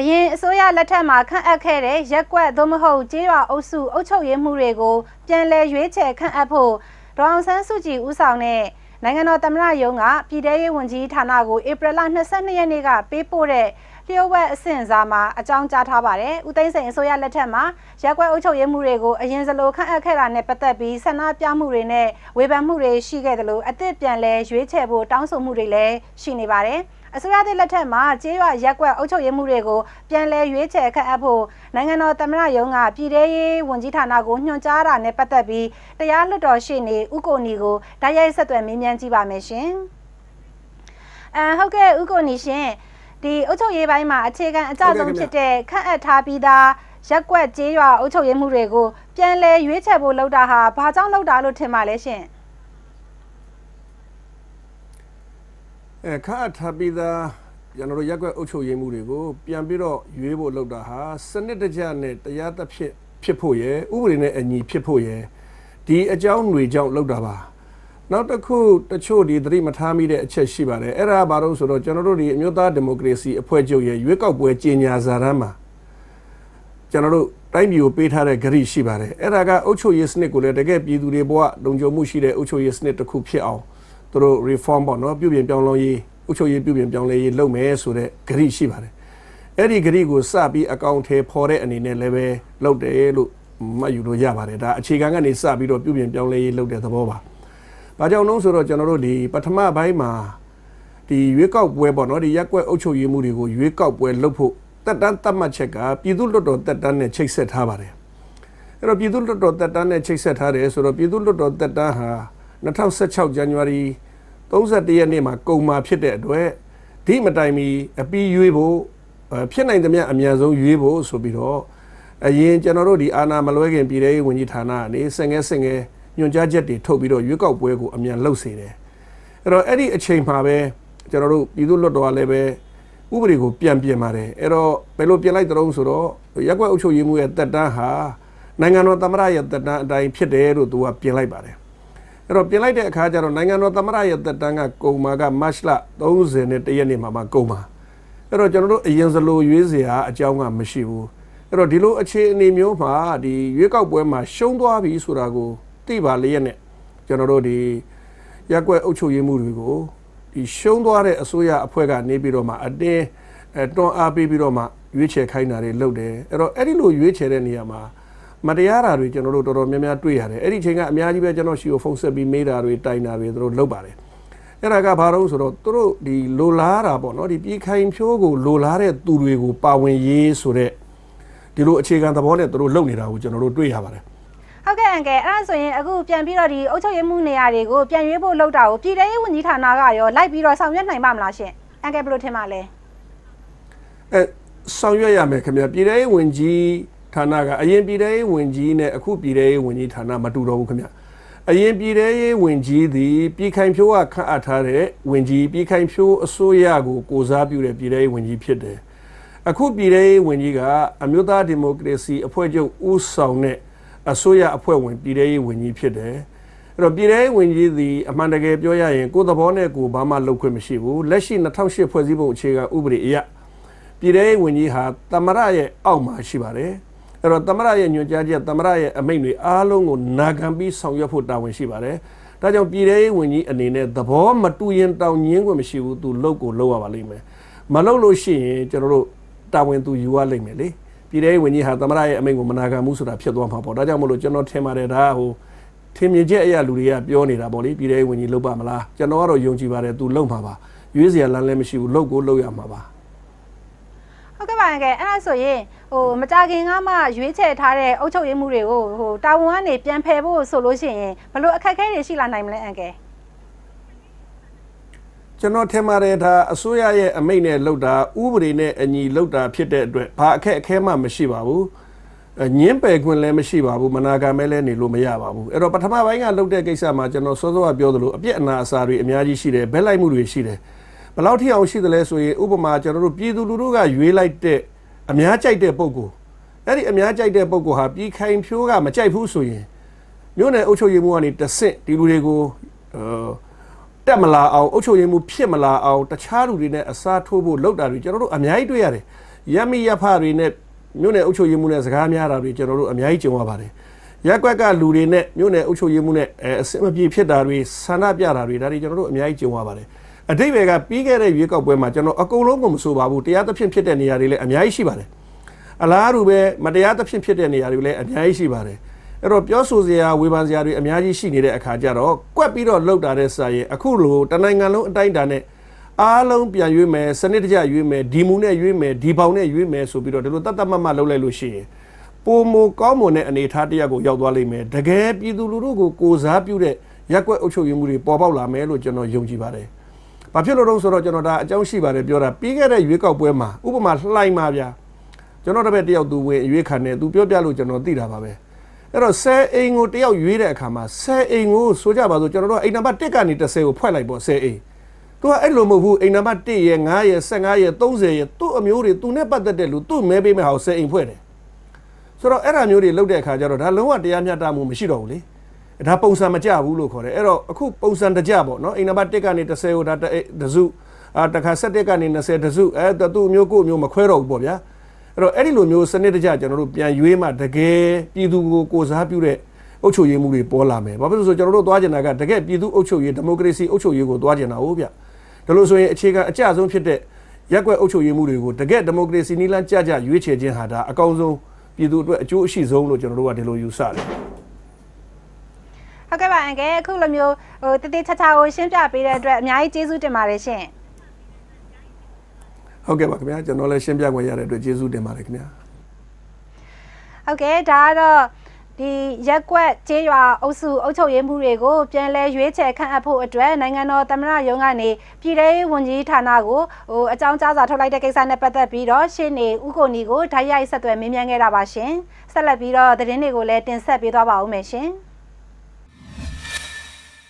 အရင်အစိုးရလက်ထက်မှာခန့်အပ်ခဲ့တဲ့ရက်ကွက်သို့မဟုတ်ကျေးရွာအုပ်စုအုပ်ချုပ်ရေးမှုတွေကိုပြန်လည်ရွေးချယ်ခန့်အပ်ဖို့ဒေါအောင်ဆန်းစုကြည်ဦးဆောင်တဲ့နိုင်ငံတော်သမ္မတရုံးကပြည်ထရေးဝန်ကြီးဌာနကိုဧပြီလ22ရက်နေ့ကပေးပို့တဲ့ လျှို့ဝှက်အဆင့်အစားမှာအကြောင်းကြားထားပါတယ်။ဦးသိန်းစိန်အစိုးရလက်ထက်မှာရက်ကွက်အုပ်ချုပ်ရေးမှုတွေကိုအရင်စလိုခန့်အပ်ခဲ့တာနဲ့ပတ်သက်ပြီးဆန္ဒပြမှုတွေနဲ့ဝေဖန်မှုတွေရှိခဲ့တယ်လို့အသစ်ပြန်လည်ရွေးချယ်ဖို့တောင်းဆိုမှုတွေလည်းရှိနေပါတယ်။အစိုးရသစ်လက်ထက်မှာကျေးရွာရက်ကွက်အုပ်ချုပ်ရေးမှုတွေကိုပြန်လည်ရွေးချယ်ခန့်အပ်ဖို့နိုင်ငံတော်သမ္မတရုံးကပြည်ထရေးဝန်ကြီးဌာနကိုညွှန်ကြားတာနဲ့ပတ်သက်ပြီးတရားလွှတ်တော်ရှေ့နေဥကိုနီကိုဓာတ်ရိုက်ဆက်သွယ်မေးမြန်းကြည့်ပါမယ်ရှင်။အဲဟုတ်ကဲ့ဥကိုနီရှင် ဒီအုပ်ချုပ်ရေးပိုင်းမှာအခြေခံအကြဆုံးဖြစ်တဲ့ခန့်အပ်ထားပြီးသားရက်ကွက်ကျေးရွာအုပ်ချုပ်ရေးမှုတွေကိုပြန်လည်ရွေးချယ်ဖို့လုပ်တာဟာဘာကြောင့်လုပ်တာလို့ထင်ပါလဲရှင်။အဲခါအပ်ထားပြီးသားကျွန်တော်တို့ရက်ကွက်အုပ်ချုပ်ရေးမှုတွေကိုပြန်ပြီးတော့ရွေးဖို့လုပ်တာဟာစနစ်တကျနဲ့တရားသဖြင့်ဖြစ်ဖို့ရယ်ဥပဒေနဲ့အညီဖြစ်ဖို့ရယ်ဒီအကြောင်းတွေကြောင့်လုပ်တာပါ နောက်တစ်ခုတချို့ဒီသတိမထားမိတဲ့အချက်ရှိပါတယ်အဲ့ဒါဘာလို့ဆိုတော့ကျွန်တော်တို့ဒီအမျိုးသားဒီမိုကရေစီအဖွဲ့ချုပ်ရဲ့ရွေးကောက်ပွဲကြီးညာစာတမ်းမှာကျွန်တော်တို့တိုင်းပြည်ကိုပေးထားတဲ့ဂရိရှိပါတယ်အဲ့ဒါကအုပ်ချုပ်ရေးစနစ်ကိုလည်းတကယ်ပြည်သူတွေဘဝလုံခြုံမှုရှိတဲ့အုပ်ချုပ်ရေးစနစ်တစ်ခုဖြစ်အောင်သူတို့ reform ပေါ့နော်ပြုပြင်ပြောင်းလဲရေးအုပ်ချုပ်ရေးပြုပြင်ပြောင်းလဲရေးလုပ်မယ်ဆိုတဲ့ဂရိရှိပါတယ်အဲ့ဒီဂရိကိုစပြီးအကောင့်ထဲပေါ်တဲ့အနေနဲ့လည်းပဲလုပ်တယ်လို့မှတ်ယူလို့ရပါတယ်ဒါအခြေခံကနေစပြီးတော့ပြုပြင်ပြောင်းလဲရေးလုပ်တဲ့သဘောပါ ဘာကြောင့်လဲဆိုတော့ကျွန်တော်တို့ဒီပထမပိုင်းမှာဒီရွေးကောက်ပွဲပေါ့နော်ဒီရက်ကွက်အုပ်ချုပ်ရေးမှုတွေကိုရွေးကောက်ပွဲလုပ်ဖို့တက်တန်းတတ်မှတ်ချက်ကပြည်သူ့လွှတ်တော်တက်တန်းနဲ့ချိတ်ဆက်ထားပါတယ်အဲ့တော့ပြည်သူ့လွှတ်တော်တက်တန်းနဲ့ချိတ်ဆက်ထားတယ်ဆိုတော့ပြည်သူ့လွှတ်တော်တက်တန်းဟာ2016 January 31ရက်နေ့မှာကုန်မှာဖြစ်တဲ့အတွက်ဒီမတိုင်မီအပီးရွေးဖို့ဖြစ်နိုင်သမျှအမြန်ဆုံးရွေးဖို့ဆိုပြီးတော့အရင်ကျွန်တော်တို့ဒီအာနာမလွဲခင်ပြည်ထောင်ရေးဝန်ကြီးဌာနကနေစင်ငယ်စင်ငယ် ညွှန်ကြားချက်တွေထုတ်ပြီးတော့ရွေးကောက်ပွဲကိုအမြန်လှုပ်စေတယ်အဲ့တော့အဲ့ဒီအချိန်မှာပဲကျွန်တော်တို့ပြည်သူ့လွှတ်တော်ကလည်းပဲဥပဒေကိုပြန်ပြင်ပါတယ်အဲ့တော့ဘယ်လိုပြင်လိုက်တုံးဆိုတော့ရက်ကွက်အုပ်ချုပ်ရေးမှုရဲ့တက်တန်းဟာနိုင်ငံတော်သမ္မတရဲ့တက်တန်းအတိုင်းဖြစ်တယ်လို့သူကပြင်လိုက်ပါတယ်အဲ့တော့ပြင်လိုက်တဲ့အခါကျတော့နိုင်ငံတော်သမ္မတရဲ့တက်တန်းကကုန်မာကမတ်လ30နဲ့တရက်နေ့မှာမှကုန်ပါအဲ့တော့ကျွန်တော်တို့အရင်စလိုရွေးစရာအကြောင်းကမရှိဘူးအဲ့တော့ဒီလိုအခြေအနေမျိုးမှာဒီရွေးကောက်ပွဲမှာရှုံးသွားပြီဆိုတာကို သိပါလျက်နဲ့ကျွန်တော်တို့ဒီရက်ွက်အုပ်ချုပ်ရေးမှုတွေကိုဒီရှုံးသွားတဲ့အစိုးရအဖွဲ့ကနေပြီးတော့မှအတင်းအဲတွန်းအားပေးပြီးတော့မှရွေးချယ်ခိုင်းတာတွေလုပ်တယ်အဲ့တော့အဲ့ဒီလိုရွေးချယ်တဲ့နေရာမှာမတရားတာတွေကျွန်တော်တို့တော်တော်များများတွေ့ရတယ်အဲ့ဒီချိန်ကအများကြီးပဲကျွန်တော်ရှီကိုဖုန်းဆက်ပြီးမေးတာတွေတိုင်တာတွေသူတို့လုပ်ပါတယ်အဲ့ဒါကဘာလို့ဆိုတော့သူတို့ဒီလိုလားတာပေါ့နော်ဒီပြည်ခိုင်ဖြိုးကိုလိုလားတဲ့သူတွေကိုပါဝင်ရေးဆိုတဲ့ဒီလိုအခြေခံသဘောနဲ့သူတို့လုပ်နေတာကိုကျွန်တော်တို့တွေ့ရပါတယ် ဟုတ်ကဲ့အန်ကယ်အဲ့ဒါဆိုရင်အခုပြန်ပြီးတော့ဒီအုပ်ချုပ်ရေးမှုနေရာတွေကိုပြန်ရွေးဖို့လုပ်တာကိုပြည်ထောင်ရေးဝန်ကြီးဌာနကရောလိုက်ပြီးတော့ဆောင်ရွက်နိုင်ပါမလားရှင်အန်ကယ်ဘယ်လိုထင်ပါလဲအဲဆောင်ရွက်ရမယ်ခင်ဗျပြည်ထောင်ရေးဝန်ကြီးဌာနကအရင်ပြည်ထောင်ရေးဝန်ကြီးနဲ့အခုပြည်ထောင်ရေးဝန်ကြီးဌာနမတူတော့ဘူးခင်ဗျအရင်ပြည်ထောင်ရေးဝန်ကြီးသည်ပြည်ခိုင်ဖြိုးကခန့်အပ်ထားတဲ့ဝန်ကြီးပြည်ခိုင်ဖြိုးအစိုးရကိုကိုစားပြုတဲ့ပြည်ထောင်ရေးဝန်ကြီးဖြစ်တယ်အခုပြည်ထောင်ရေးဝန်ကြီးကအမျိုးသားဒီမိုကရေစီအဖွဲ့ချုပ်ဦးဆောင်တဲ့ အစိုးရအဖွဲ့ဝင်ပြည်ထောင်ရေးဝန်ကြီးဖြစ်တယ်အဲ့တော့ပြည်ထောင်ရေးဝန်ကြီးသည်အမှန်တကယ်ပြောရရင်ကိုယ်သဘောနဲ့ကိုယ်ဘာမှလုပ်ခွင့်မရှိဘူးလက်ရှိ2008ဖွဲ့စည်းပုံအခြေခံဥပဒေအရပြည်ထောင်ရေးဝန်ကြီးဟာတမရရဲ့အောက်မှာရှိပါတယ်အဲ့တော့တမရရဲ့ညွှန်ကြားချက်တမရရဲ့အမိန့်တွေအားလုံးကိုနာခံပြီးဆောင်ရွက်ဖို့တာဝန်ရှိပါတယ်ဒါကြောင့်ပြည်ထောင်ရေးဝန်ကြီးအနေနဲ့သဘောမတူရင်တောင်းငင်းခွင့်မရှိဘူးသူလုပ်ကိုလုပ်ရပါလိမ့်မယ်မလုပ်လို့ရှိရင်ကျွန်တော်တို့တာဝန်သူယူရလိမ့်မယ်လေ ပြည်ထောင်ရေးဝန်ကြီးဟာတမရရဲ့အမိန့်ကိုမနာခံဘူးဆိုတာဖြစ်သွားမှာပေါ့ဒါကြောင့်မလို့ကျွန်တော်ထင်ပါတယ်ဒါဟိုထင်မြင်ချက်အရာလူတွေကပြောနေတာပေါ့လေပြည်ထောင်ရေးဝန်ကြီးလုပ်ပါမလားကျွန်တော်ကတော့ယုံကြည်ပါတယ်သူလုပ်မှာပါရွေးစရာလမ်းလည်းမရှိဘူးလုပ်ကိုလုပ်ရမှာပါဟုတ်ကဲ့ပါအန်ကယ်အဲ့ဒါဆိုရင်ဟိုမကြခင်ကမှရွေးချယ်ထားတဲ့အုပ်ချုပ်ရေးမှုတွေကိုဟိုတာဝန်ကနေပြန်ဖယ်ဖို့ဆိုလို့ရှိရင်ဘယ်လိုအခက်အခဲတွေရှိလာနိုင်မလဲအန်ကယ် ကျွန်တော်ထင်ပါတယ်ဒါအစိုးရရဲ့အမိန့်နဲ့လုပ်တာဥပဒေနဲ့အညီလုပ်တာဖြစ်တဲ့အတွက်ဘာအခက်အခဲမှမရှိပါဘူးအညင်းပယ်ခွင့်လည်းမရှိပါဘူးမနာခံမဲလည်းနေလို့မရပါဘူးအဲ့တော့ပထမပိုင်းကလုပ်တဲ့ကိစ္စမှာကျွန်တော်စောစောကပြောသလိုအပြစ်အနာအစာတွေအများကြီးရှိတယ်ဘက်လိုက်မှုတွေရှိတယ်ဘယ်လောက်ထိအောင်ရှိသလဲဆိုရင်ဥပမာကျွန်တော်တို့ပြည်သူလူထုကရွေးလိုက်တဲ့အများကြိုက်တဲ့ပုံကိုအဲ့ဒီအများကြိုက်တဲ့ပုံကိုဟာပြည်ခိုင်ဖြိုးကမကြိုက်ဘူးဆိုရင်မြို့နယ်အုပ်ချုပ်ရေးမှူးကနေတဆင့်ဒီလူတွေကိုအဲ တက်မလာအောင်အုပ်ချုပ်ရေးမှုဖြစ်မလာအောင်တခြားလူတွေနဲ့အစားထိုးဖို့လုပ်တာတွေကျွန်တော်တို့အများကြီးတွေ့ရတယ်ရက်မိရက်ဖတွေနဲ့မြို့နယ်အုပ်ချုပ်ရေးမှုနဲ့စကားများတာတွေကျွန်တော်တို့အများကြီးကြုံရပါတယ်ရက်ကွက်ကလူတွေနဲ့မြို့နယ်အုပ်ချုပ်ရေးမှုနဲ့အဲအစင်မပြေဖြစ်တာတွေဆန္ဒပြတာတွေဒါတွေကျွန်တော်တို့အများကြီးကြုံရပါတယ်အတိတ်ဘယ်ကပြီးခဲ့တဲ့ရွေးကောက်ပွဲမှာကျွန်တော်အကုန်လုံးကိုမဆိုပါဘူးတရားသဖြင့်ဖြစ်တဲ့နေရာတွေလည်းအများကြီးရှိပါတယ်အလားတူပဲမတရားသဖြင့်ဖြစ်တဲ့နေရာတွေလည်းအများကြီးရှိပါတယ် အဲ့တော့ပြောဆိုစရာဝေဖန်စရာတွေအများကြီးရှိနေတဲ့အခါကျတော့ကွက်ပြီးတော့လှုပ်တာတဲ့စာရင်အခုလိုတနိုင်ငံလုံးအတိုင်းအတာနဲ့အားလုံးပြန်ရွေးမယ်စနစ်တကျရွေးမယ်ဒီမူနဲ့ရွေးမယ်ဒီပေါင်နဲ့ရွေးမယ်ဆိုပြီးတော့ဒီလိုတတ်တတ်မတ်မတ်လှုပ်လိုက်လို့ရှိရင်ပုံမကောင်းမွန်တဲ့အနေအထားတစ်ရပ်ကိုရောက်သွားလိမ့်မယ်တကယ်ပြည်သူလူထုကိုကိုစားပြုတဲ့ရက်ကွက်အုပ်ချုပ်ရေးမှုတွေပေါ်ပေါက်လာမယ်လို့ကျွန်တော်ယုံကြည်ပါတယ်ဘာဖြစ်လို့လဲဆိုတော့ကျွန်တော်ဒါအကြောင်းရှိပါတယ်ပြောတာပြီးခဲ့တဲ့ရွေးကောက်ပွဲမှာဥပမာလှိုင်းပါဗျာကျွန်တော်တပည့်တယောက်သူဝင်ရွေးခံတယ်သူပြောပြလို့ကျွန်တော်သိတာပါပဲ အဲ့တော့ဆယ်အိမ်ကိုတယောက်ရွေးတဲ့အခါမှာဆယ်အိမ်ကိုဆိုကြပါစို့ကျွန်တော်တို့အိမ်နံပါတ်1ကနေ30ကိုဖွဲ့လိုက်ပေါ့ဆယ်အိမ်သူကအဲ့လိုမဟုတ်ဘူးအိမ်နံပါတ်1ရဲ့9ရဲ့15ရဲ့30ရဲ့သူ့အမျိုးတွေသူနဲ့ပတ်သက်တဲ့လူသူ့မဲပေးမဲ့ဟာကိုဆယ်အိမ်ဖွဲ့တယ်ဆိုတော့အဲ့ဒါမျိုးတွေလုပ်တဲ့အခါကျတော့ဒါလုံးဝတရားမျှတမှုမရှိတော့ဘူးလေဒါပုံစံမကြဘူးလို့ခေါ်တယ်အဲ့တော့အခုပုံစံတကြပေါ့နော်အိမ်နံပါတ်1ကနေ30ကိုဒါတစ်အိမ်တစ်စုအာတစ်ခါ17ကနေ20တစ်စုအဲသူ့အမျိုးကိုယ့်အမျိုးမခွဲတော့ဘူးပေါ့ဗျာ အဲ့တော့အဲ့ဒီလိုမျိုးစနစ်တကျကျွန်တော်တို့ပြန်ရွေးမှတကယ်ပြည်သူကိုကိုစားပြုတဲ့အုပ်ချုပ်ရေးမှုတွေပေါ်လာမယ်။ဘာဖြစ်လို့လဲဆိုကျွန်တော်တို့သွားကျင်တာကတကယ်ပြည်သူအုပ်ချုပ်ရေးဒီမိုကရေစီအုပ်ချုပ်ရေးကိုသွားကျင်တာဟုတ်ဗျ။ဒါလို့ဆိုရင်အခြေခံအကျဆုံးဖြစ်တဲ့ရက်ွက်အုပ်ချုပ်ရေးမှုတွေကိုတကယ်ဒီမိုကရေစီနည်းလမ်းကြကြရွေးချယ်ခြင်းဟာဒါအကောင်းဆုံးပြည်သူအတွက်အကျိုးအရှိဆုံးလို့ကျွန်တော်တို့ကဒီလိုယူဆတယ်ဟုတ်ကဲ့ပါအန်ကယ်အခုလိုမျိုးဟိုတတိချာချာကိုရှင်းပြပေးတဲ့အတွက်အများကြီးကျေးဇူးတင်ပါတယ်ရှင်။ ဟုတ်ကဲ့ပါခင်ဗျာကျွန်တော်လည်းရှင်းပြခွင့်ရတဲ့အတွက်ကျေးဇူးတင်ပါတယ်ခင်ဗျာ။ဟုတ်ကဲ့ဒါကတော့ဒီရက်ကွက်ကျေးရွာအုပ်စုအုပ်ချုပ်ရေးမှုတွေကိုပြန်လဲရွေးချယ်ခန့်အပ်ဖို့အတွက်နိုင်ငံတော်သမ္မတရုံးကနေပြည်ထောင်စုဝန်ကြီးဌာနကိုဟိုအကြောင်းကြားစာထုတ်လိုက်တဲ့ကိစ္စနဲ့ပတ်သက်ပြီးတော့ရှင်းနေဥက္ကိုနီကိုဓာတ်ရိုက်ဆက်သွယ်မေးမြန်းခဲ့တာပါရှင်ဆက်လက်ပြီးတော့သတင်းတွေကိုလည်းတင်ဆက်ပေးသွားပါဦးမယ်ရှင်။